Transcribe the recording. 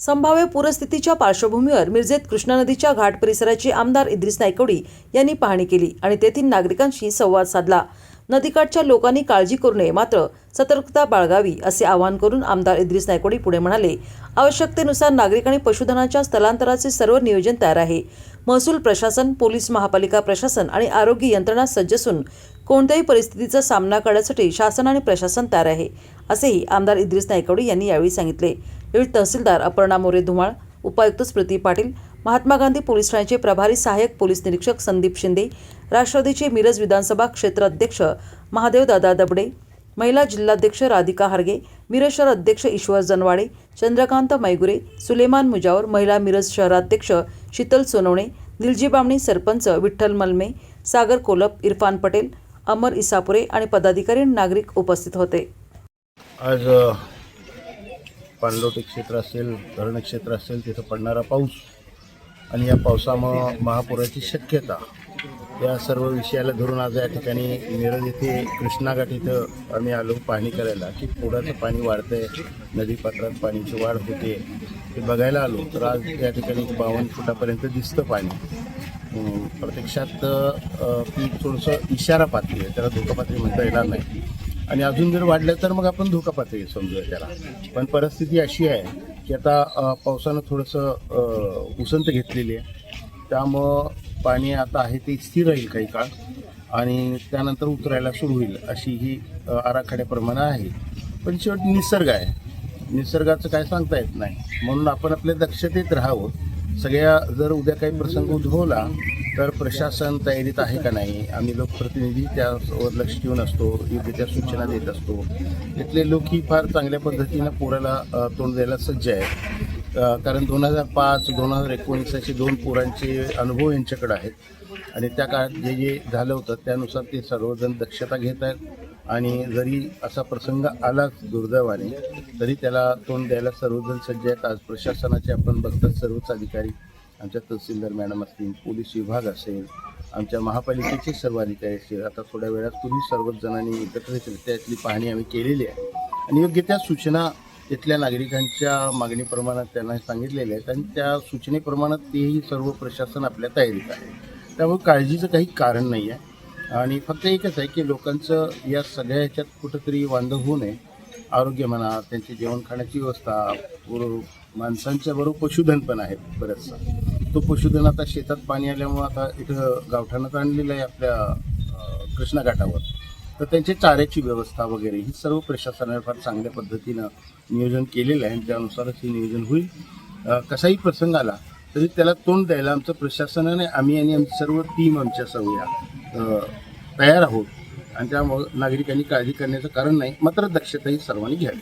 संभाव्य पूरस्थितीच्या पार्श्वभूमीवर मिरजेत कृष्णा नदीच्या घाट परिसराची आमदार इद्रिस नायकवडी यांनी पाहणी केली आणि तेथील नागरिकांशी संवाद साधला. नदीकाठच्या लोकांनी काळजी करू नये मात्र सतर्कता बाळगावी असे आवाहन करून आमदार इद्रिस नायकोडी पुढे म्हणाले. आवश्यकतेनुसार नागरिक आणि पशुधनाच्या स्थलांतराचे सर्व नियोजन तयार आहे. महसूल प्रशासन पोलीस महापालिका प्रशासन आणि आरोग्य यंत्रणा सज्ज असून कोणत्याही परिस्थितीचा सामना करण्यासाठी शासन आणि प्रशासन तयार आहे असेही आमदार इद्रिस नायकवडी यांनी यावेळी सांगितले. यावेळी तहसीलदार अपर्णा मोरे धुमाळ उपायुक्त स्मृती पाटील महात्मा गांधी पोलीस ठाण्याचे प्रभारी सहाय्यक पोलीस निरीक्षक संदीप शिंदे राष्ट्रवादीचे मिरज विधानसभा क्षेत्र अध्यक्ष महादेव दादा दबडे महिला जिल्हाध्यक्ष राधिका हारगे मिरज शहर अध्यक्ष ईश्वर जनवाडे चंद्रकांत मैगुरे सुलेमान मुजावर महिला मिरज शहराध्यक्ष शीतल सोनवणे दिलजी बामणी सरपंच विठ्ठल मलमे सागर कोलप इरफान पटेल अमर इसापुरे आणि पदाधिकारी नागरिक उपस्थित होते. आज अ, पाणलोटी क्षेत्र असेल धरण क्षेत्र असेल तिथं पडणारा पाऊस आणि या पावसामुळं महापुराची शक्यता या सर्व विषयाला धरून आज या ठिकाणी मिरज येथे कृष्णाघाट इथं आम्ही आलो पाहणी करायला की पुराचं पाणी वाढतंय नदीपात्रात पाण्याची वाढ होते ते बघायला आलो. तर आज या ठिकाणी बावन्न फुटापर्यंत दिसतं पाणी. प्रत्यक्षात ती थोडंसं इशारा पातळी आहे त्याला धोका पातळी म्हणता येणार नाही. आणि अजून जर वाढलं तर मग आपण धोका पातळी समजूया त्याला. पण परिस्थिती अशी आहे की आता पावसानं थोडंसं उसंत घेतलेली आहे. त्यामुळं पाणी आता आहे ते स्थिर राहील काही काळ आणि त्यानंतर उतरायला सुरू होईल अशी ही आराखड्याप्रमाणे आहे. पण शेवटी निसर्ग आहे. निसर्गाचं काय सांगता येत नाही. म्हणून आपण आपल्या दक्षतेत राहावं. सगळ्या जर उद्या काही प्रसंग उद्भवला तर प्रशासन तयारीत आहे का नाही? आम्ही लोकप्रतिनिधी त्यावर लक्ष ठेवून असतो योग्य त्या सूचना देत असतो. तिथले लोक ही फार चांगल्या पद्धतीनं पुराला तोंड द्यायला सज्ज आहेत. कारण दोन हजार पाच दोन हजार एकोणीस असे दोन पुरांचे अनुभव यांच्याकडे आहेत. आणि त्या काळात जे जे झालं होतं त्यानुसार ते सर्वजण दक्षता घेत आहेत. आणि जरी असा प्रसंग आला दुर्दैवाने तरी त्याला तोंड द्यायला सर्वजण सज्ज आहेत. आज प्रशासनाचे आपण बघतात सर्वच अधिकारी. आमच्या तहसीलदार मॅडम असतील पोलीस विभाग असेल आमच्या महापालिकेचे सर्व अधिकारी असतील. आता थोड्या वेळात तुम्ही सर्वच जणांनी एकत्रितरित्या यातली. पाहणी आम्ही केलेली आहे. आणि योग्य त्या सूचना तिथल्या नागरिकांच्या मागणीप्रमाणे त्यांना सांगितलेल्या आहेत. आणि त्या सूचनेप्रमाणे तेही सर्व प्रशासन आपल्या तयारीत आहे. त्यामुळे काळजीचं काही कारण नाही आहे आणि फक्त एकच आहे की लोकांचं या सगळ्या ह्याच्यात कुठंतरी वांदं होऊ नये. आरोग्य म्हणा त्यांची जेवण खाण्याची व्यवस्था माणसांच्या बरोबर पशुधन पण आहे बरंचसा. तो पशुधन आता शेतात पाणी आल्यामुळं आता इथं गावठाणात आणलेलं आहे आपल्या कृष्णा घाटावर. तर त्यांची चाऱ्याची व्यवस्था वगैरे ही सर्व प्रशासनाने फार चांगल्या पद्धतीनं नियोजन केलेलं आहे. आणि त्यानुसारच हे नियोजन होईल. कसाही प्रसंग आला तरी त्याला तोंड द्यायला आमचं प्रशासनाने आम्ही आणि आमची सर्व टीम आमच्या सर्व या तयार आहोत. आणि त्यामुळं नागरिकांनी काळजी करण्याचं कारण नाही मात्र दक्षताही सर्वांनी घ्यावी.